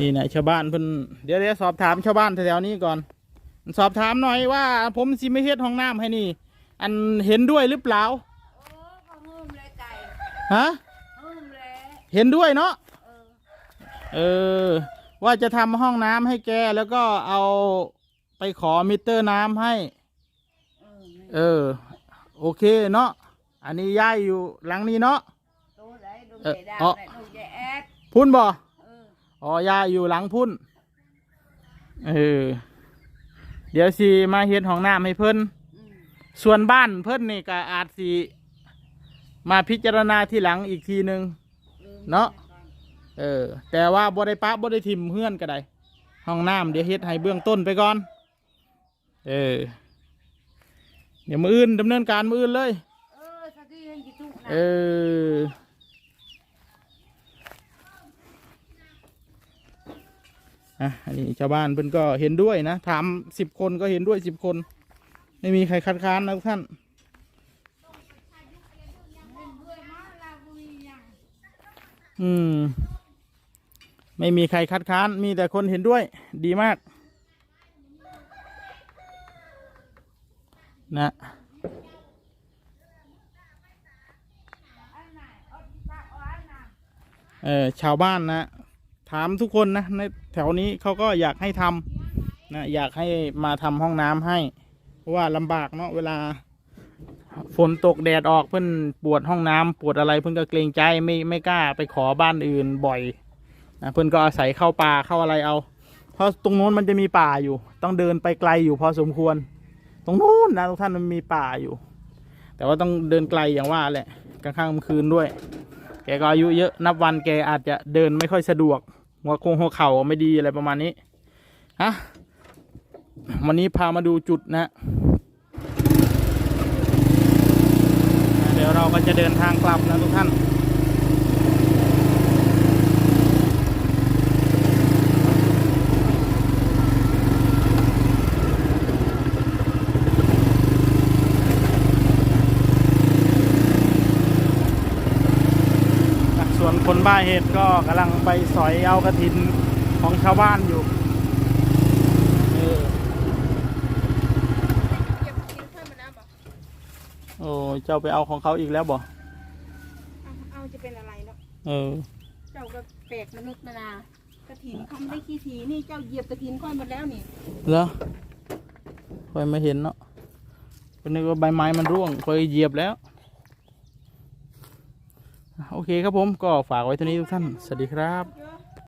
นี่นะชาวบ้านเพิ่นเดี๋ยวเดี๋ยวสอบถามชาวบ้านแถวๆนี้ก่อน สอบถามหน่อยว่า ผมสิไม่เฮ็ดห้องน้ำให้นี่ อันเห็นด้วยหรือเปล่าโอ้ก็งุ่มเลยไก่ฮะงุ่มเลยเห็นด้วยเนาะเออเออ ว่าจะทำห้องน้ำให้แกแล้วก็เอาไปขอมิเตอร์น้ำให้ เออนี่เออ โอเคเนาะอันนี้ย้ายอยู่หลังนี้เนาะ ตัวไหนดูเออใจดาวอ๋อไหนดูใจแอดพุ่นบ่เอออ๋อย่ายอยู่หลังพุ่น เออ เดี๋ยวสิมาเฮ็ดห้องน้ำให้เพิ่นอืมส่วนบ้านเพิ่นนี่ก็อาจสิมาพิจารณาที่หลังอีกทีหนึ่งลืมเนาะ เออ แต่ว่าบ่ได้ปะบ่ได้ทิมเฮือนก็ได้ ห้องน้ำเดี๋ยวเฮ็ดให้เบื้องต้นไปก่อน เออ เดี๋ยวมืออื่นดำเนินการมืออื่นเลย เออสักทีเห็นกี่ทุกนะ เอะนนี้ชาวบ้านเพิ่อนก็เห็นด้วยนะ ถามสิบคนก็เห็นด้วยสิบคน ไม่มีใครคัดค้านนะทุกท่าน อืม ไม่มีใครคัดค้าน มีแต่คนเห็นด้วย ดีมาก นะเออชาวบ้านนะ ถามทุกคนนะในแถวนี้เขาก็อยากให้ทำนะอยากให้มาทำห้องน้ำให้ เพราะว่าลำบากเนาะเวลา ฝนตกแดดออกเพื่อนปวดห้องน้ำปวดอะไรเพื่อนก็เกรงใจไม่ไม่กล้าไปขอบ้านอื่นบ่อยนะเพื่อนก็อาศัยเข้าป่าเข้าอะไรเอา เพราะตรงโน้นมันจะมีป่าอยู่ ต้องเดินไปไกลอยู่พอสมควร ตรงโน้นนะทุกท่านมันมีป่าอยู่ แต่ว่าต้องเดินไกลอย่างว่าแหละกลางค่ำกลางคืนด้วย แกก็อายุเยอะนับวันแกอาจจะเดินไม่ค่อยสะดวก หัวโคงหัวเข่าไม่ดีอะไรประมาณนี้ฮะวันนี้พามาดูจุดนะ เดี๋ยวเราก็จะเดินทางกลับนะทุกท่าน ส่วนคนบ้าเหตุก็กำลังไปสอยเอากระถินของชาวบ้านอยู่เออเก็บกินค่อยมาน้ำบอกโอ้เจ้าไปเอาของเขาอีกแล้วบ่เอาเอาจะเป็นอะไรเนาะเออ เจ้าก็แปลกมนุษย์มานากระถินคำได้ขี้ทีนี่เจ้าเหยียบกระถินค่อยหมดแล้วนี่เหรอคอยไม่เห็นเนาะคนนึกว่าใบไม้มันร่วงคอยเหยียบแล้ว โอเคครับผมก็ฝากไว้เท่านี้ทุกท่าน สวัสดีครับ